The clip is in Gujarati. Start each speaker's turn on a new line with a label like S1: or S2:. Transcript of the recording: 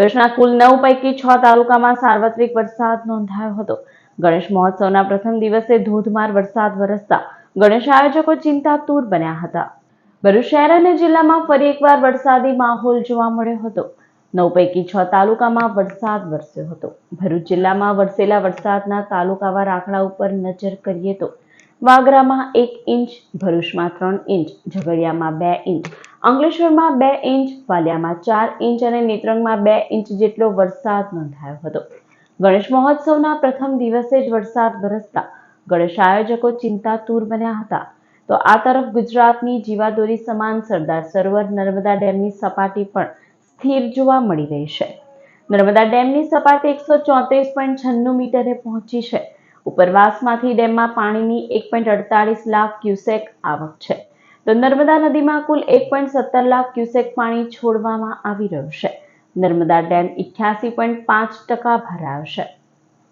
S1: વર્ષના કુલ નવ પૈકી છ તાલુકામાં સાર્વત્રિક વરસાદ નોંધાયો હતો. ગણેશ મહોત્સવના પ્રથમ દિવસે ધોધમાર વરસાદ વરસતા ગણેશ આયોજકો ચિંતાતુર બન્યા હતા. ભરૂચ શહેર અને જિલ્લામાં ફરી એકવાર વરસાદી માહોલ જોવા મળ્યો હતો. નવ પૈકી છ તાલુકામાં વરસાદ વરસ્યો હતો. ભરૂચ જિલ્લામાં વરસેલા વરસાદના તાલુકાવાર આંકડા ઉપર નજર કરીએ તો વાગરામાં એક ઇંચ, ભરૂચમાં ત્રણ ઇંચ, ઝઘડિયામાં બે ઇંચ અંકલેશ્વરમાં બે ઇંચ, વાલિયામાં ચાર ઇંચ અને નેત્રંગમાં બે ઇંચ જેટલો વરસાદ નોંધાયો હતો. ગણેશ મહોત્સવના પ્રથમ દિવસે જ વરસાદ વરસતા ગણેશ આયોજકો ચિંતાતુર બન્યા હતા. તો આ તરફ ગુજરાતની જીવાદોરી સમાન સરદાર સરોવર નર્મદા ડેમની સપાટી પણ સ્થિર જોવા મળી રહી છે. નર્મદા ડેમની સપાટી એકસો ચોત્રીસ પોઈન્ટ છન્નું મીટરે પહોંચી છે. ઉપરવાસમાંથી ડેમમાં પાણીની એક પોઈન્ટ અડતાલીસ લાખ ક્યુસેક આવક છે. તો નર્મદા નદીમાં કુલ એક પોઈન્ટ સત્તર લાખ ક્યુસેક પાણી છોડવામાં આવી રહ્યું છે. નર્મદા ડેમ ઇઠ્યાસી પોઈન્ટ પાંચ ટકા ભરાયો છે.